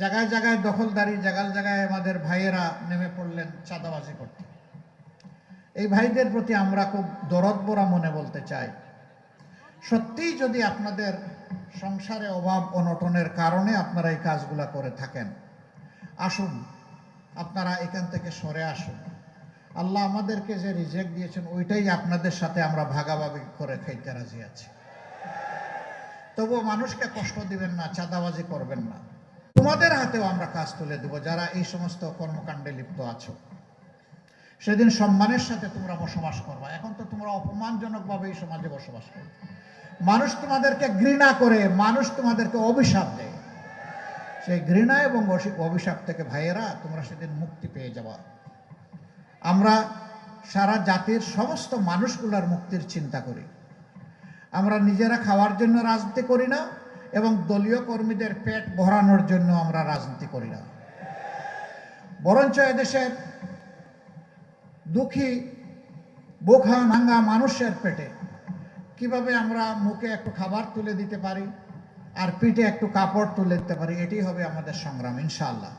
জায়গায় জায়গায় দখলদারি, জায়গায় জায়গায় আমাদের ভাইয়েরা নেমে পড়লেন চাঁদাবাজি করতে। এই ভাইদের প্রতি আমরা খুব দরদ বোরা মনে বলতে চাই। সত্যিই যদি আপনাদের সংসারে অভাব অনটনের কারণে আপনারা এই কাজগুলা করে থাকেন, আসুন, আপনারা এখান থেকে সরে আসুন। আল্লাহ আমাদেরকে যে রিজেক্ট দিয়েছেন, ওইটাই আপনাদের সাথে আমরা ভাগাভাগি করে খাইতে রাজি আছি। তবুও মানুষকে কষ্ট দিবেন না, চাঁদাবাজি করবেন না। তোমাদের হাতেও আমরা কাজ তুলে দেবো, যারা এই সমস্ত কর্মকাণ্ডে লিপ্ত আছো। সেদিন সম্মানের সাথে তোমরা বসবাস করবা। এখন তো তোমরা অপমানজনকভাবে এই সমাজে বসবাস করবে মানুষ তোমাদেরকে ঘৃণা করে, মানুষ তোমাদেরকে অভিশাপ দেয়। সেই ঘৃণা এবং অভিশাপ থেকে ভাইয়েরা, তোমরা সেদিন মুক্তি পেয়ে যাবা। আমরা সারা জাতির সমস্ত মানুষগুলার মুক্তির চিন্তা করি। আমরা নিজেরা খাওয়ার জন্য রাজনীতি করি না। এবং দলীয় কর্মীদের পেট ভরানোর জন্য আমরা রাজনীতি করি না। বরঞ্চ এদেশের দুঃখী বোখা নাঙ্গা মানুষের পেটে কীভাবে আমরা মুখে একটু খাবার তুলে দিতে পারি আর পিঠে একটু কাপড় তুলে দিতে পারি, এটি হবে আমাদের সংগ্রাম, ইনশাআল্লাহ।